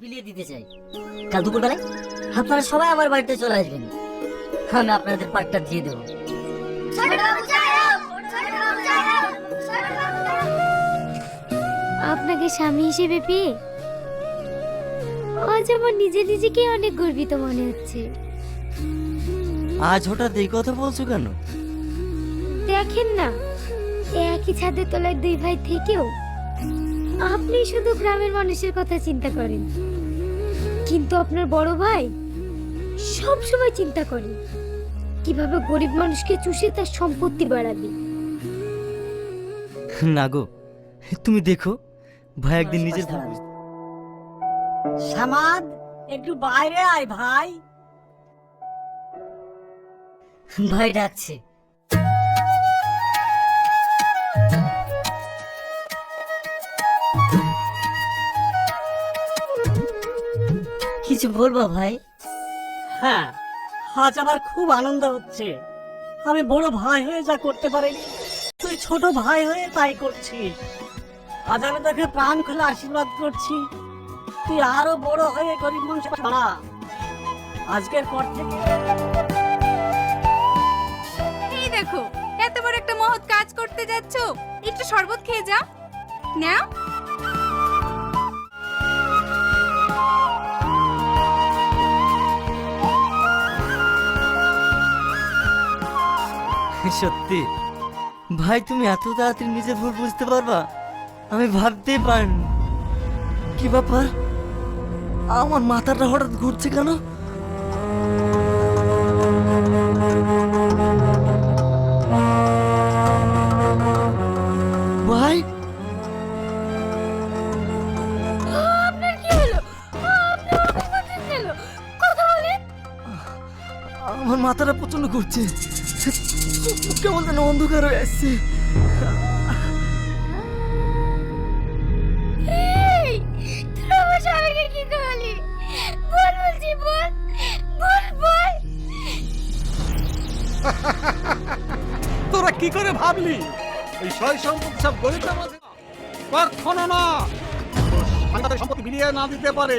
বিলিয়ে দিতে চাই। কাল দুপুরবেলায় আপনারা সবাই আমার বাড়িতে চলে আসবেন। আমি আপনাদের পাটটা দিয়ে দেবো। আপনাকে স্বামী হিসেবে পেয়ে আজ আমার নিজে নিজেকে অনেক গর্বিত মনে হচ্ছে। আজ হঠাৎ এই কথা বলছো কেন? দেখেন না একই ছাদের তলায় দুই ভাই থেকেও আপনি শুধু গ্রামের মানুষের কথা চিন্তা করেন। কিন্তু আপনার বড় ভাই সব সময় চিন্তা করে কীভাবে গরিব মানুষকে চুষে তার সম্পত্তি বাড়াবে। না গো তুমি দেখো ভাই একদিন নিজের সামাদ একটু বাইরে আয় ভাই। ভাই ডাকছে। কিছু বলব ভাই? হ্যাঁ আজ আমার খুব আনন্দ হচ্ছে। আমি বড় ভাই হয়ে যা করতে পারিনি তুই ছোট ভাই হয়ে তাই করছিস। আজ আমি তোকে প্রাণ খুলে আশীর্বাদ করছি। তুই আরও বড় হয়ে গরিব মানুষ বাড়া আজকের পর থেকে এই দেখো এত বড় একটা মহৎ কাজ করতে যাচ্ছ। একটু শরবত খেয়ে যাও। নাও। সত্যি। ভাই, তুমি এত তাড়াতাড়ি নিজের ভুল বুঝতে পারবা? আমি ভাবতেই পারিনি। কি ব্যাপার? আমার মাথাটা হঠাৎ ঘুরছে কেন? আমার মাথাটা প্রচণ্ড ঘুরছে। কেমন যেন অন্ধকার হয়ে আসছে। এই তোরা কি করলি? বল বলছি বল বল বল। তোরা কি করে ভাবলি? এই সয় সম্পত্তি সব গরিব কখনো না। সম্পত্তি বিলিয়ে না দিতে পারে।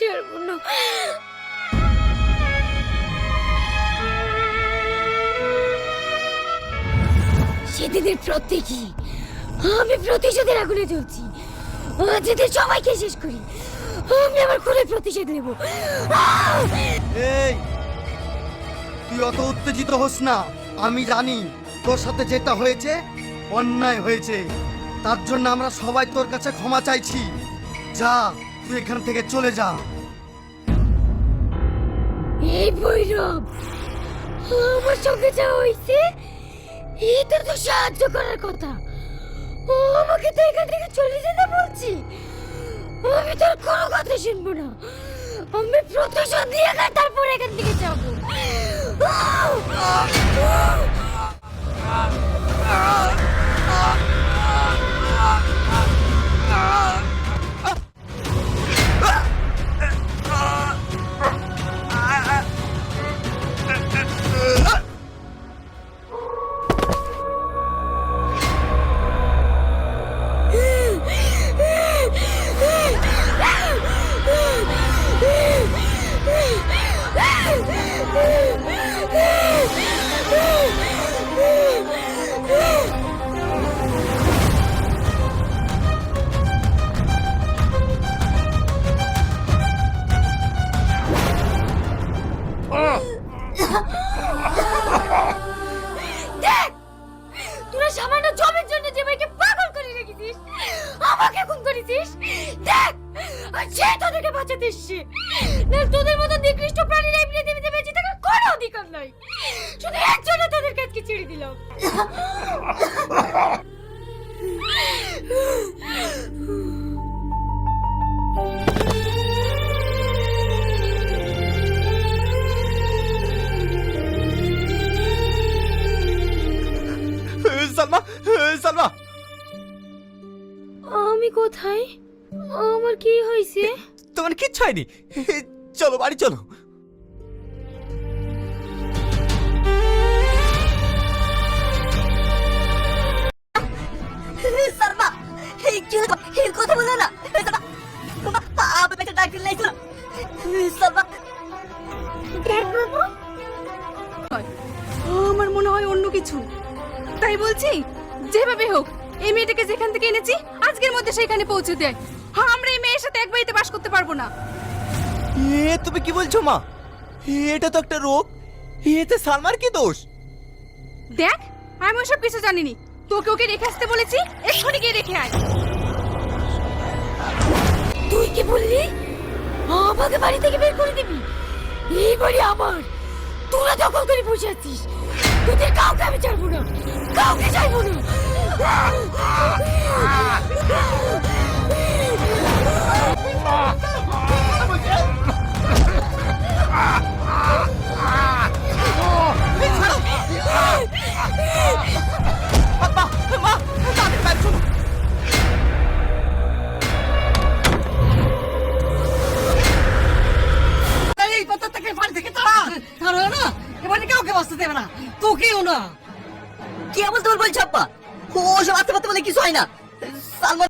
ছাড়বো না। সেদিনের প্রত্যেকই আমি প্রতিশোধের আগুনে জ্বলছি। আজ সবাইকে শেষ করি। আমি আমার খুনের প্রতিশোধ নেব। তুই অত উত্তেজিত হোস না। আমি জানি তোর সাথে যেটা হয়েছে, অন্যায় হয়েছে। তার জন্য আমরা সবাই তোর কাছে ক্ষমা চাইছি। যা, তুই এখান থেকে চলে যা। এই ভৈরব, আমার সঙ্গে যা হয়েছে এটা তো সাহায্য করার কথা। ও আমাকে তো এখান থেকে চলে যেতে বলছি। আমি তোর কোনো কথা শুনব না। আমি প্রতিশোধ দিয়ে তারপর এখান আমাকে খুন করেছিস? দেখ সে তোদেরকে বাঁচাতে এসছে। না তোদের মতো নিকৃষ্ট প্রাণীরা এই পৃথিবীতে বেঁচে থাকার কোনো অধিকার নাই। শুধু এর জন্য তোদের কাছকে ছেড়ে দিলাম। সালমা সালমা। আমি কোথায়? আমার কি হয়েছে? তোমার কিচ্ছু হয়নি। চলো বাড়ি চলো। সালমা এই কি হলো? এই কথা বলো না। সালমা আপনি একটা ডাক্তার লাইছো সালমা দেখ আমার মনে হয় অন্য কিছু। তাই বলছি যেভাবে হোক এই মেয়েটাকে যেখান থেকে এনেছি আজকের মধ্যে সেখানে পৌঁছে দেয় হ্যাঁ আমরা এই মেয়ের সাথে এক বাড়িতে বাস করতে পারব না। এ তুমি কি বলছো মা? এটা তো একটা রোগ। এতে সালমার কি দোষ? দেখ আমি ওসব কিছু জানিনি। তোকে ওকে রেখে আসতে বলেছি এক্ষুনি গিয়ে রেখে আয়। তুই কি বললি? আমাকে বাড়ি থেকে বের করে দিবি? এই বাড়ি আমার। তোরা দখল করে বসে আছিস তোদের কাউকে আমি ছাড়বো না। কাউকে চাইব না। এই কথা থেকে বাড়ি থেকে তারা তারা না। এবারে কাউকে বাঁচতে দেবে না। তোকেও না। কি এমন তোমার বলছো, আব্বা? ও সব আস্তে বলে কিছু হয় না। সালমা